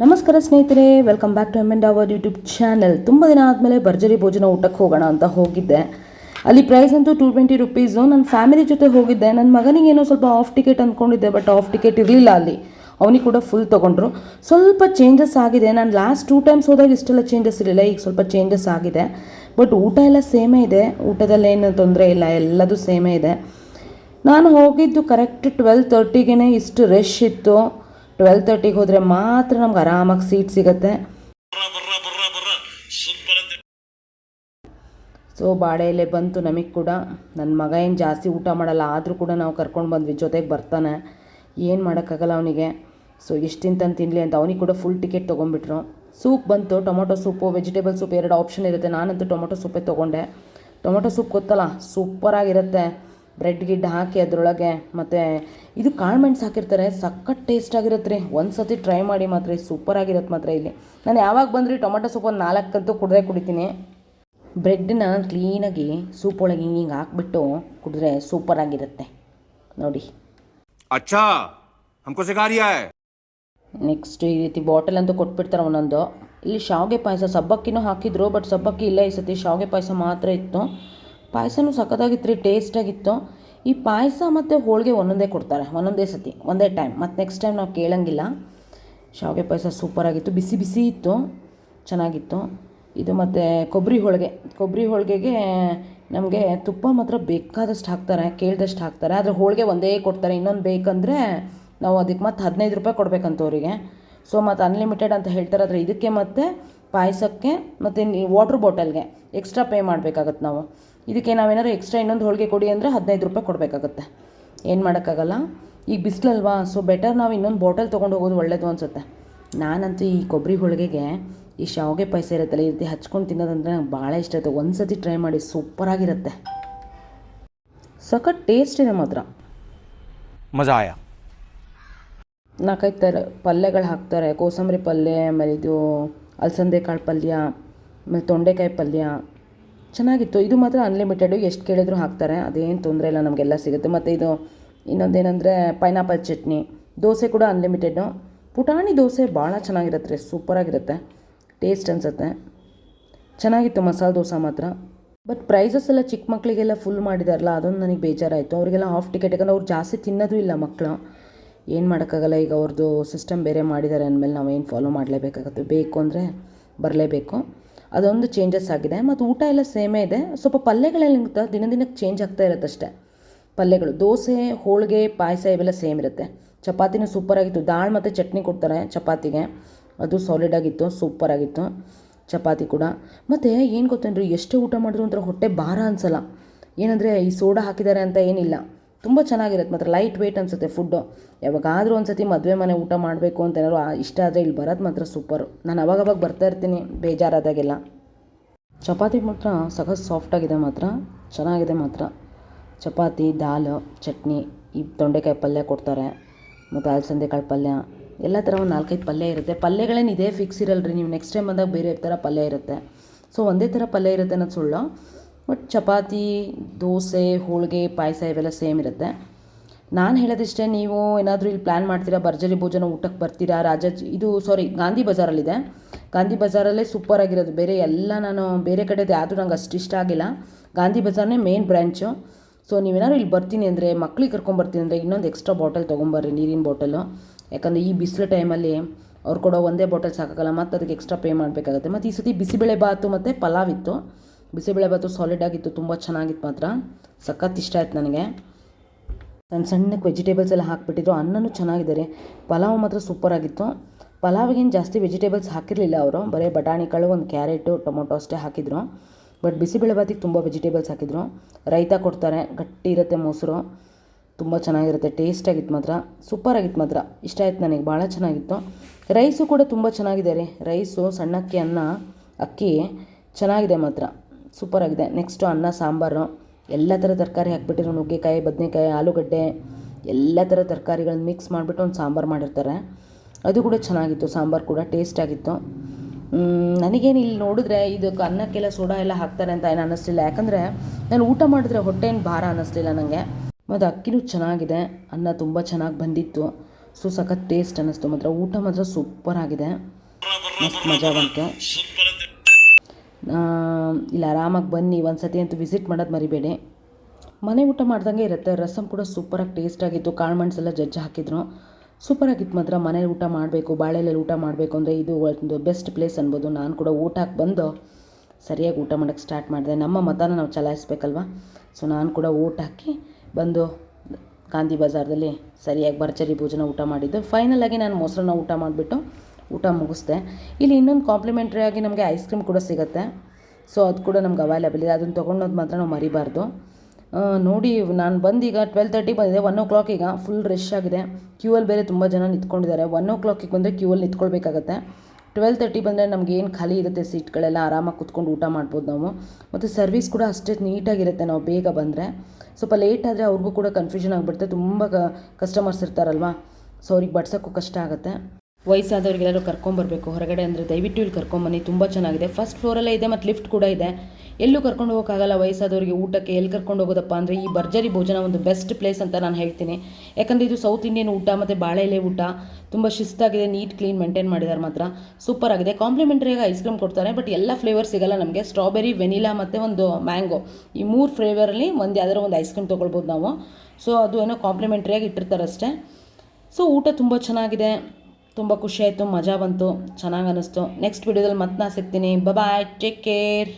ನಮಸ್ಕಾರ ಸ್ನೇಹಿತರೆ welcome back to M and our YouTube channel ತುಂಬ ದಿನ ಆದಮೇಲೆ ಭರ್ಜರಿ ಭೋಜನ ಊಟಕ್ಕೆ ಹೋಗೋಣ ಅಂತ ಹೋಗಿದ್ದೆ. ಅಲ್ಲಿ ಪ್ರೈಸ್ ಅಂತೂ ಟೂ ಟ್ವೆಂಟಿ ರುಪೀಸು ನನ್ನ ಫ್ಯಾಮಿಲಿ ಜೊತೆ ಹೋಗಿದ್ದೆ. ನನ್ನ ಮಗನಿಗೆ ಏನೋ ಸ್ವಲ್ಪ ಆಫ್ ಟಿಕೆಟ್ ಅಂದ್ಕೊಂಡಿದ್ದೆ ಬಟ್ ಆಫ್ ಟಿಕೆಟ್ ಇರಲಿಲ್ಲ ಅಲ್ಲಿ. ಅವನಿಗೆ ಕೂಡ ಫುಲ್ ತೊಗೊಂಡ್ರು. ಸ್ವಲ್ಪ ಚೇಂಜಸ್ ಆಗಿದೆ. ನಾನು ಲಾಸ್ಟ್ ಟೂ ಟೈಮ್ಸ್ ಹೋದಾಗ ಇಷ್ಟೆಲ್ಲ ಚೇಂಜಸ್ ಇರಲಿಲ್ಲ. ಈಗ ಸ್ವಲ್ಪ ಚೇಂಜಸ್ ಆಗಿದೆ. ಬಟ್ ಊಟ ಎಲ್ಲ ಸೇಮೇ ಇದೆ. ಊಟದಲ್ಲಿ ಏನು ತೊಂದರೆ ಇಲ್ಲ. ಎಲ್ಲದೂ ಸೇಮೇ ಇದೆ. ನಾನು ಹೋಗಿದ್ದು ಕರೆಕ್ಟ್ ಟ್ವೆಲ್ ತರ್ಟಿಗೆ ಇಷ್ಟು ರಶ್ ಇತ್ತು. ಟ್ವೆಲ್ ತರ್ಟಿಗೆ ಹೋದರೆ ಮಾತ್ರ ನಮ್ಗೆ ಆರಾಮಾಗಿ ಸೀಟ್ ಸಿಗುತ್ತೆ. ಸೊ ಬಾಡೆಯಲ್ಲೇ ಬಂತು ನಮಗೆ ಕೂಡ. ನನ್ನ ಮಗ ಏನು ಜಾಸ್ತಿ ಊಟ ಮಾಡಲ್ಲ, ಆದರೂ ಕೂಡ ನಾವು ಕರ್ಕೊಂಡು ಬಂದ್ವಿ, ಜೊತೆಗೆ ಬರ್ತಾನೆ. ಏನು ಮಾಡೋಕ್ಕಾಗಲ್ಲ ಅವನಿಗೆ. ಸೊ ಎಷ್ಟು ತಿಂತಾನೆ ತಿನ್ನಲಿ ಅಂತ ಅವನಿಗೆ ಕೂಡ ಫುಲ್ ಟಿಕೆಟ್ ತೊಗೊಂಡ್ಬಿಟ್ರು. ಸೂಪ್ ಬಂತು, ಟೊಮೊಟೊ ಸೂಪು ವೆಜಿಟೇಬಲ್ ಸೂಪ್, ಎರಡು ಆಪ್ಷನ್ ಇರುತ್ತೆ. ನಾನಂತೂ ಟೊಮೊಟೊ ಸೂಪೇ ತೊಗೊಂಡೆ. ಟೊಮೊಟೊ ಸೂಪ್ ಗೊತ್ತಲ್ಲ ಸೂಪರಾಗಿರುತ್ತೆ ಬ್ರೆಡ್ ಗಿಡ್ ಹಾಕಿ ಅದರೊಳಗೆ ಮತ್ತು ಇದು ಕಾಳು ಹಾಕಿರ್ತಾರೆ ಸಖತ್ ಟೇಸ್ಟ್ ಆಗಿರುತ್ತೆ ರೀ. ಒಂದು ಸತಿ ಟ್ರೈ ಮಾಡಿ ಮಾತ್ರ ಸೂಪರ್ ಆಗಿರುತ್ತೆ ಮಾತ್ರ ಇಲ್ಲಿ. ನಾನು ಯಾವಾಗ ಬಂದ್ರಿ ಟೊಮೆಟೊ ಸೂಪ್ ಒಂದು ನಾಲ್ಕಂತೂ ಕುಡ್ದೇ ಕುಡಿತೀನಿ. ಬ್ರೆಡ್ನ ಕ್ಲೀನಾಗಿ ಸೂಪ್ ಒಳಗೆ ಹಿಂಗೆ ಹಿಂಗೆ ಹಾಕ್ಬಿಟ್ಟು ಕುಡಿದ್ರೆ ಸೂಪರ್ ಆಗಿರುತ್ತೆ. ನೋಡಿ. ಅಚ್ಚಾ ನೆಕ್ಸ್ಟ್ ಈ ರೀತಿ ಬಾಟಲ್ ಅಂತೂ ಕೊಟ್ಬಿಡ್ತಾರೆ ಒಂದೊಂದು. ಇಲ್ಲಿ ಶಾವಿಗೆ ಪಾಯಸ ಸಬ್ಬಕ್ಕಿನೂ ಹಾಕಿದ್ರು ಬಟ್ ಸಬ್ಬಕ್ಕಿ ಇಲ್ಲ ಈ ಸತಿ. ಶಾವಿಗೆ ಪಾಯಸ ಮಾತ್ರ ಇತ್ತು. ಪಾಯಸನೂ ಸಖತ್ತಾಗಿತ್ತು ರೀ ಟೇಸ್ಟಾಗಿತ್ತು ಈ ಪಾಯಸ ಮತ್ತು ಹೋಳಿಗೆ ಒಂದೊಂದೇ ಕೊಡ್ತಾರೆ, ಒಂದೊಂದೇ ಸತಿ, ಒಂದೇ ಟೈಮ್ ಮತ್ತು ನೆಕ್ಸ್ಟ್ ಟೈಮ್ ನಾವು ಕೇಳಂಗಿಲ್ಲ. ಶಾವಿಗೆ ಪಾಯಸ ಸೂಪರಾಗಿತ್ತು, ಬಿಸಿ ಬಿಸಿ ಇತ್ತು, ಚೆನ್ನಾಗಿತ್ತು. ಇದು ಮತ್ತು ಕೊಬ್ಬರಿ ಹೋಳಿಗೆ. ಕೊಬ್ಬರಿ ಹೋಳಿಗೆಗೆ ನಮಗೆ ತುಪ್ಪ ಮಾತ್ರ ಬೇಕಾದಷ್ಟು ಹಾಕ್ತಾರೆ, ಕೇಳಿದಷ್ಟು ಹಾಕ್ತಾರೆ. ಆದರೆ ಹೋಳಿಗೆ ಒಂದೇ ಕೊಡ್ತಾರೆ, ಇನ್ನೊಂದು ಬೇಕಂದರೆ ನಾವು ಅದಕ್ಕೆ ಮತ್ತೆ ಹದಿನೈದು ರೂಪಾಯಿ ಕೊಡಬೇಕಂತ ಅವರಿಗೆ. ಸೊ ಮತ್ತು ಅನ್ಲಿಮಿಟೆಡ್ ಅಂತ ಹೇಳ್ತಾರೆ, ಆದರೆ ಇದಕ್ಕೆ ಮತ್ತು ಪಾಯಸಕ್ಕೆ ಮತ್ತು ವಾಟ್ರ್ ಬಾಟಲ್ಗೆ ಎಕ್ಸ್ಟ್ರಾ ಪೇ ಮಾಡಬೇಕಾಗತ್ತೆ ನಾವು. ಇದಕ್ಕೆ ನಾವೇನಾದ್ರು ಎಕ್ಸ್ಟ್ರಾ ಇನ್ನೊಂದು ಹೋಳಿಗೆ ಕೊಡಿ ಅಂದರೆ ಹದಿನೈದು ರೂಪಾಯಿ ಕೊಡಬೇಕಾಗತ್ತೆ. ಏನು ಮಾಡೋಕ್ಕಾಗಲ್ಲ? ಈಗ ಬಿಸಿಲಲ್ವಾ ಸೊ ಬೆಟರ್ ನಾವು ಇನ್ನೊಂದು ಬಾಟಲ್ ತೊಗೊಂಡು ಹೋಗೋದು ಒಳ್ಳೇದು ಅನಿಸುತ್ತೆ. ನಾನಂತೂ ಈ ಕೊಬ್ಬರಿ ಹೋಳಿಗೆಗೆ ಈ ಶಾವಿಗೆ ಪಾಯಸ ಇರುತ್ತಲ್ಲ ಈ ರೀತಿ ಹಚ್ಕೊಂಡು ತಿನ್ನೋದಂದರೆ ನಂಗೆ ಭಾಳ ಇಷ್ಟ ಆಯಿತು. ಒಂದು ಸತಿ ಟ್ರೈ ಮಾಡಿ ಸೂಪರಾಗಿರುತ್ತೆ ಸಖತ್ ಟೇಸ್ಟ್ ಇದೆ ಮಾತ್ರ. ಮಜಾಯ ನಾಲ್ಕೈದು ಥರ ಪಲ್ಯಗಳು ಹಾಕ್ತಾರೆ. ಕೋಸಂಬರಿ ಪಲ್ಯ ಆಮೇಲೆ ಇದು ಅಲಸಂದೆ ಕಾಳು ಪಲ್ಯ, ಆಮೇಲೆ ತೊಂಡೆಕಾಯಿ ಪಲ್ಯ, ಚೆನ್ನಾಗಿತ್ತು. ಇದು ಮಾತ್ರ ಅನ್ಲಿಮಿಟೆಡು ಎಷ್ಟು ಕೇಳಿದರೂ ಹಾಕ್ತಾರೆ. ಅದೇನು ತೊಂದರೆ ಇಲ್ಲ, ನಮಗೆಲ್ಲ ಸಿಗುತ್ತೆ. ಮತ್ತು ಇದು ಇನ್ನೊಂದೇನೆಂದರೆ ಪೈನಾಪಲ್ ಚಟ್ನಿ. ದೋಸೆ ಕೂಡ ಅನ್ಲಿಮಿಟೆಡು ಪುಟಾಣಿ ದೋಸೆ ಭಾಳ ಚೆನ್ನಾಗಿರುತ್ತೆ ರೀ ಸೂಪರಾಗಿರುತ್ತೆ ಟೇಸ್ಟ್ ಅನಿಸುತ್ತೆ. ಚೆನ್ನಾಗಿತ್ತು ಮಸಾಲೆ ದೋಸೆ ಮಾತ್ರ. ಬಟ್ ಪ್ರೈಸಸ್ ಎಲ್ಲ ಚಿಕ್ಕ ಮಕ್ಕಳಿಗೆಲ್ಲ ಫುಲ್ ಮಾಡಿದಾರಲ್ಲ, ಅದೊಂದು ನನಗೆ ಬೇಜಾರಾಯಿತು. ಅವರಿಗೆಲ್ಲ ಹಾಫ್ ಟಿಕೆಟ್ ಯಾಕಂದ್ರೆ ಅವ್ರು ಜಾಸ್ತಿ ತಿನ್ನೋದು ಇಲ್ಲ ಮಕ್ಕಳು ಏನು ಮಾಡೋಕ್ಕಾಗಲ್ಲ, ಈಗ ಅವ್ರದ್ದು ಸಿಸ್ಟಮ್ ಬೇರೆ ಮಾಡಿದ್ದಾರೆ ಅಂದಮೇಲೆ ನಾವೇನು ಫಾಲೋ ಮಾಡಲೇಬೇಕಾಗತ್ತೆ? ಬೇಕು ಅಂದರೆ ಬರಲೇಬೇಕು. ಅದೊಂದು ಚೇಂಜಸ್ ಆಗಿದೆ. ಮತ್ತು ಊಟ ಎಲ್ಲ ಸೇಮೇ ಇದೆ. ಸ್ವಲ್ಪ ಪಲ್ಯಗಳೆಲ್ಲ ಗೊತ್ತಾ ದಿನ ದಿನಕ್ಕೆ ಚೇಂಜ್ ಆಗ್ತಾ ಇರುತ್ತೆ ಅಷ್ಟೇ. ಪಲ್ಯಗಳು, ದೋಸೆ, ಹೋಳಿಗೆ, ಪಾಯಸ ಇವೆಲ್ಲ ಸೇಮ್ ಇರುತ್ತೆ. ಚಪಾತಿನೂ ಸೂಪರಾಗಿತ್ತು ದಾಳ್ ಮತ್ತು ಚಟ್ನಿ ಕೊಡ್ತಾರೆ ಚಪಾತಿಗೆ. ಅದು ಸಾಲಿಡಾಗಿತ್ತು ಸೂಪರಾಗಿತ್ತು ಚಪಾತಿ ಕೂಡ. ಮತ್ತು ಏನು ಗೊತ್ತೇನ್ರಿ? ಎಷ್ಟೇ ಊಟ ಮಾಡಿದ್ರು ಒಂಥರ ಹೊಟ್ಟೆ ಭಾರ ಅನ್ಸಲ್ಲ. ಏನಂದರೆ ಈ ಸೋಡಾ ಹಾಕಿದ್ದಾರೆ ಅಂತ ಏನಿಲ್ಲ. ತುಂಬ ಚೆನ್ನಾಗಿರುತ್ತೆ. ಮಾತ್ರ ಲೈಟ್ ವೆಯ್ಟ್ ಅನಿಸುತ್ತೆ ಫುಡ್ಡು ಯಾವಾಗಾದರೂ ಒಂದು ಸತಿ ಮದುವೆ ಮನೆ ಊಟ ಮಾಡಬೇಕು ಅಂತ ಏನಾದ್ರು ಇಷ್ಟ ಆದರೆ ಇಲ್ಲಿ ಬರೋದು ಮಾತ್ರ ಸೂಪರು ನಾನು ಅವಾಗವಾಗ ಬರ್ತಾ ಇರ್ತೀನಿ ಬೇಜಾರಾದಾಗೆಲ್ಲ. ಚಪಾತಿ ಮಾತ್ರ ಸಖತ್ ಸಾಫ್ಟಾಗಿದೆ ಮಾತ್ರ. ಚೆನ್ನಾಗಿದೆ ಮಾತ್ರ. ಚಪಾತಿ, ದಾಲ್, ಚಟ್ನಿ, ಈ ತೊಂಡೆಕಾಯಿ ಪಲ್ಯ ಕೊಡ್ತಾರೆ. ಮತ್ತು ಅಲಸಂದೆ ಕಾಳು ಪಲ್ಯ. ಎಲ್ಲ ಥರ ಒಂದು ನಾಲ್ಕೈದು ಪಲ್ಯ ಇರುತ್ತೆ. ಪಲ್ಯಗಳೇನು ಇದೇ ಫಿಕ್ಸ್ ಇರಲ್ರಿ. ನೀವು ನೆಕ್ಸ್ಟ್ ಟೈಮ್ ಬಂದಾಗ ಬೇರೆ ಥರ ಪಲ್ಯ ಇರುತ್ತೆ. ಸೊ ಒಂದೇ ಥರ ಪಲ್ಯ ಇರುತ್ತೆ ಅನ್ನೋದು ಸುಳ್ಳು. ಬಟ್ ಚಪಾತಿ, ದೋಸೆ, ಹೋಳಿಗೆ, ಪಾಯಸ ಇವೆಲ್ಲ ಸೇಮ್ ಇರುತ್ತೆ. ನಾನು ಹೇಳೋದಿಷ್ಟೇ, ನೀವು ಏನಾದರೂ ಇಲ್ಲಿ ಪ್ಲ್ಯಾನ್ ಮಾಡ್ತೀರಾ? ಭರ್ಜರಿ ಭೋಜನ ಊಟಕ್ಕೆ ಬರ್ತೀರಾ? ರಾಜಾಜಿ ಇದು ಸಾರಿ ಗಾಂಧಿ ಬಜಾರಲ್ಲಿದೆ. ಗಾಂಧಿ ಬಜಾರಲ್ಲೇ ಸೂಪರ್ ಆಗಿರೋದು. ಬೇರೆ ಎಲ್ಲ ನಾನು ಬೇರೆ ಕಡೆದು ಯಾವುದು ನಂಗೆ ಅಷ್ಟು ಇಷ್ಟ ಆಗಿಲ್ಲ. ಗಾಂಧಿ ಬಜಾರ್ನೇ ಮೇನ್ ಬ್ರ್ಯಾಂಚು ಸೊ ನೀವೇನಾದ್ರು ಇಲ್ಲಿ ಬರ್ತೀನಿ ಅಂದರೆ, ಮಕ್ಳಿಗೆ ಕರ್ಕೊಂಬರ್ತೀನಿ ಅಂದರೆ ಇನ್ನೊಂದು ಎಕ್ಸ್ಟ್ರಾ ಬಾಟಲ್ ತೊಗೊಂಬರ್ರಿ, ನೀರಿನ ಬಾಟಲು ಯಾಕಂದರೆ ಈ ಬಿಸಿಲು ಟೈಮಲ್ಲಿ ಅವ್ರು ಕೊಡೋ ಒಂದೇ ಬಾಟಲ್ ಸಾಕಾಗಲ್ಲ. ಮತ್ತು ಅದಕ್ಕೆ ಎಕ್ಸ್ಟ್ರಾ ಪೇ ಮಾಡಬೇಕಾಗುತ್ತೆ. ಮತ್ತು ಈ ಸತಿ ಬಿಸಿಬೇಳೆ ಬಾತು ಮತ್ತು ಪಲಾವ್ ಇತ್ತು. ಬಿಸಿಬೇಳೆ ಬಾತು ಸಾಲಿಡ್ ಆಗಿತ್ತು, ತುಂಬ ಚೆನ್ನಾಗಿತ್ತು ಮಾತ್ರ. ಸಖತ್ ಇಷ್ಟ ಆಯ್ತು ನನಗೆ. ಸಣ್ಣ ಸಣ್ಣಕ್ಕೆ ವೆಜಿಟೇಬಲ್ಸ್ ಎಲ್ಲ ಹಾಕಿಬಿಟ್ಟಿದ್ರು ಚೆನ್ನಾಗಿದೆ ರೀ. ಪಲಾವ್ ಮಾತ್ರ ಸೂಪರ್ ಆಗಿತ್ತು. ಪಲಾವಿಗೇನು ಜಾಸ್ತಿ ವೆಜಿಟೇಬಲ್ಸ್ ಹಾಕಿರಲಿಲ್ಲ ಅವರು. ಬರೀ ಬಟಾಣಿ ಕಾಳು ಒಂದು ಕ್ಯಾರೆಟು, ಟೊಮೊಟೊ ಅಷ್ಟೇ ಹಾಕಿದ್ರು. ಬಟ್ ಬಿಸಿಬೇಳೆ ಬಾತಿಗೆ ತುಂಬ ವೆಜಿಟೇಬಲ್ಸ್ ಹಾಕಿದ್ರು. ರೈತ ಕೊಡ್ತಾರೆ, ಗಟ್ಟಿ ಇರುತ್ತೆ ಮೊಸರು. ತುಂಬ ಚೆನ್ನಾಗಿರುತ್ತೆ ಟೇಸ್ಟ್ ಆಗಿತ್ತು ಮಾತ್ರ. ಸೂಪರ್ ಆಗಿತ್ತು ಮಾತ್ರ. ಇಷ್ಟ ಆಯ್ತು ನನಗೆ ಭಾಳ ಚೆನ್ನಾಗಿತ್ತು. ರೈಸು ಕೂಡ ತುಂಬ ಚೆನ್ನಾಗಿದೆ ರೀ. ರೈಸು ಸಣ್ಣಕ್ಕಿ, ಅನ್ನ, ಅಕ್ಕಿ, ಚೆನ್ನಾಗಿದೆ ಮಾತ್ರ. ಸೂಪರ್ ಆಗಿದೆ ನೆಕ್ಸ್ಟು ಅನ್ನ, ಸಾಂಬಾರು. ಎಲ್ಲ ಥರ ತರಕಾರಿ ಹಾಕ್ಬಿಟ್ಟಿರೋ ನುಗ್ಗೆಕಾಯಿ, ಬದನೆಕಾಯಿ, ಆಲೂಗಡ್ಡೆ, ಎಲ್ಲ ಥರ ತರಕಾರಿಗಳನ್ನ ಮಿಕ್ಸ್ ಮಾಡಿಬಿಟ್ಟು ಒಂದು ಸಾಂಬಾರು ಮಾಡಿರ್ತಾರೆ. ಅದು ಕೂಡ ಚೆನ್ನಾಗಿತ್ತು. ಸಾಂಬಾರು ಕೂಡ ಟೇಸ್ಟ್ ಆಗಿತ್ತು. ನನಗೇನು ಇಲ್ಲಿ ನೋಡಿದ್ರೆ ಇದಕ್ಕೆ ಅನ್ನಕ್ಕೆಲ್ಲ ಸೋಡಾ ಎಲ್ಲ ಹಾಕ್ತಾರೆ ಅಂತ ಏನು ಅನ್ನಿಸ್ಲಿಲ್ಲ. ಯಾಕಂದರೆ ನಾನು ಊಟ ಮಾಡಿದ್ರೆ ಹೊಟ್ಟೆ ಏನು ಭಾರ ಅನ್ನಿಸ್ಲಿಲ್ಲ ನನಗೆ ಮತ್ತು ಅಕ್ಕಿನೂ ಚೆನ್ನಾಗಿದೆ. ಅನ್ನ ತುಂಬ ಚೆನ್ನಾಗಿ ಬಂದಿತ್ತು. ಸೊ ಸಖತ್ ಟೇಸ್ಟ್ ಅನ್ನಿಸ್ತು ಮಾತ್ರ. ಊಟ ಮಾತ್ರ ಸೂಪರ್ ಆಗಿದೆ ಮಸ್ತ್ ಮಜಾ ಬಂತು. ಇಲ್ಲಿ, ಆರಾಮಾಗಿ ಬನ್ನಿ. ಒಂದು ಸತಿ ಅಂತೂ ವಿಸಿಟ್ ಮಾಡೋದು ಮರಿಬೇಡಿ. ಮನೆ ಊಟ ಮಾಡ್ದಂಗೆ ಇರುತ್ತೆ. ರಸಮ್ ಕೂಡ ಸೂಪರಾಗಿ ಟೇಸ್ಟಾಗಿತ್ತು ಕಾಳು ಮೆಣಸೆಲ್ಲ ಜಜ್ಜಿ ಹಾಕಿದ್ರು. ಸೂಪರಾಗಿತ್ತು ಮಾತ್ರ ಮನೇಲಿ ಊಟ ಮಾಡಬೇಕು, ಬಾಳೆಲೆಲ್ಲಿ ಊಟ ಮಾಡಬೇಕು ಅಂದರೆ ಇದು ಒಂದು ಬೆಸ್ಟ್ ಪ್ಲೇಸ್ ಅನ್ಬೋದು. ನಾನು ಕೂಡ ಊಟಕ್ಕೆ ಬಂದು ಸರಿಯಾಗಿ ಊಟ ಮಾಡೋಕ್ಕೆ ಸ್ಟಾರ್ಟ್ ಮಾಡಿದೆ. ನಮ್ಮ ಮತನ ನಾವು ಚಲಾಯಿಸ್ಬೇಕಲ್ವ? ಸೊ ನಾನು ಕೂಡ ಊಟ ಹಾಕಿ ಬಂದು ಗಾಂಧಿ ಬಜಾರ್ದಲ್ಲಿ ಸರಿಯಾಗಿ ಭರ್ಜರಿ ಭೋಜನ ಊಟ ಮಾಡಿದ್ದು. ಫೈನಲ್ ಆಗಿ ನಾನು ಮೊಸರನ್ನ ಊಟ ಮಾಡಿಬಿಟ್ಟು ಊಟ ಮುಗಿಸ್ದೆ. ಇಲ್ಲಿ ಇನ್ನೊಂದು ಕಾಂಪ್ಲಿಮೆಂಟ್ರಿ ಆಗಿ ನಮಗೆ ಐಸ್ ಕ್ರೀಮ್ ಕೂಡ ಸಿಗುತ್ತೆ. ಸೊ ಅದು ಕೂಡ ನಮ್ಗೆ ಅವೈಲೇಬಲ್ ಇದೆ. ಅದನ್ನು ತೊಗೊಂಡೋದು ಮಾತ್ರ ನಾವು ಮರಿಬಾರ್ದು. ನೋಡಿ, ನಾನು ಬಂದೀಗ ಟ್ವೆಲ್ ತರ್ಟಿ ಬಂದಿದೆ. ಒನ್ ಓ ಕ್ಲಾಕ್ ಈಗ ಫುಲ್ ರಶ್ ಆಗಿದೆ. ಕ್ಯೂವಲ್ಲಿ ಬೇರೆ ತುಂಬ ಜನ ನಿಂತ್ಕೊಂಡಿದ್ದಾರೆ. ಒನ್ ಓ ಕ್ಲಾಕಿಗೆ ಬಂದರೆ ಕ್ಯೂವಲ್ಲಿ ನಿಂತ್ಕೊಳ್ಬೇಕಾಗತ್ತೆ. ಟ್ವೆಲ್ ತರ್ಟಿ ಬಂದರೆ ನಮ್ಗೆ ಏನು ಖಾಲಿ ಇರುತ್ತೆ ಸೀಟ್ಗಳೆಲ್ಲ ಆರಾಮಾಗಿ ಕುತ್ಕೊಂಡು ಊಟ ಮಾಡ್ಬೋದು ನಾವು. ಮತ್ತು ಸರ್ವಿಸ್ ಕೂಡ ಅಷ್ಟೇ ನೀಟಾಗಿರುತ್ತೆ ನಾವು ಬೇಗ ಬಂದರೆ. ಸ್ವಲ್ಪ ಲೇಟ್ ಆದರೆ ಅವ್ರಿಗೂ ಕೂಡ ಕನ್ಫ್ಯೂಷನ್ ಆಗಿಬಿಡುತ್ತೆ. ತುಂಬ ಕಸ್ಟಮರ್ಸ್ ಇರ್ತಾರಲ್ವಾ? ಸೊ ಅವ್ರಿಗೆ ಬಡ್ಸೋಕ್ಕೂ ಕಷ್ಟ ಆಗುತ್ತೆ. ವಯಸ್ಸಾದವ್ರಿಗೆಲ್ಲರೂ ಕರ್ಕೊಂಬರ್ಬೇಕು. ಹೊರಗಡೆ ಅಂದರೆ ದಯವಿಟ್ಟು ಇಲ್ಲಿ ಕರ್ಕೊಂಬನ್ನಿ. ತುಂಬ ಚೆನ್ನಾಗಿದೆ. ಫಸ್ಟ್ ಫ್ಲೋರಲ್ಲೇ ಇದೆ ಮತ್ತು ಲಿಫ್ಟ್ ಕೂಡ ಇದೆ. ಎಲ್ಲೂ ಕರ್ಕೊಂಡು ಹೋಗೋಕ್ಕಾಗಲ್ಲ ವಯಸ್ಸಾದವರಿಗೆ ಊಟಕ್ಕೆ. ಎಲ್ಲಿ ಕರ್ಕೊಂಡು ಹೋಗೋದಪ್ಪ ಅಂದರೆ ಈ ಭರ್ಜರಿ ಭೋಜನ ಒಂದು ಬೆಸ್ಟ್ ಪ್ಲೇಸ್ ಅಂತ ನಾನು ಹೇಳ್ತೀನಿ. ಯಾಕಂದರೆ ಇದು ಸೌತ್ ಇಂಡಿಯನ್ ಊಟ ಮತ್ತು ಬಾಳೆ ಎಲೆ ಊಟ. ತುಂಬ ಶಿಸ್ತಾಗಿದೆ ನೀಟ್ ಕ್ಲೀನ್ ಮೇಂಟೈನ್ ಮಾಡಿದ್ದಾರೆ ಮಾತ್ರ. ಸೂಪರ್ ಆಗಿದೆ. ಕಾಂಪ್ಲಿಮೆಂಟ್ರಿಯಾಗಿ ಐಸ್ ಕ್ರೀಮ್ ಕೊಡ್ತಾರೆ ಬಟ್ ಎಲ್ಲ ಫ್ಲೇವರ್ ಸಿಗಲ್ಲ ನಮಗೆ. ಸ್ಟ್ರಾಬೆರಿ ವೆನಿಲಾ ಮತ್ತು ಒಂದು ಮ್ಯಾಂಗೋ ಈ ಮೂರು ಫ್ಲೇವರಲ್ಲಿ ಒಂದು ಯಾವ್ದಾದ್ರು ಒಂದು ಐಸ್ ಕ್ರೀಮ್ ತೊಗೊಳ್ಬೋದು ನಾವು. ಸೊ ಅದು ಏನೋ ಕಾಂಪ್ಲಿಮೆಂಟ್ರಿಯಾಗಿ ಇಟ್ಟಿರ್ತಾರೆ ಅಷ್ಟೇ ಸೊ ಊಟ ತುಂಬ ಚೆನ್ನಾಗಿದೆ. ತುಂಬ ಖುಷಿಯಾಯಿತು ಮಜಾ ಬಂತು ಚೆನ್ನಾಗಿ ಅನ್ನಿಸ್ತು ನೆಕ್ಸ್ಟ್ ವಿಡಿಯೋದಲ್ಲಿ ಮತ್ತೆ ನಾ ಸಿಗ್ತೀನಿ. Bye take care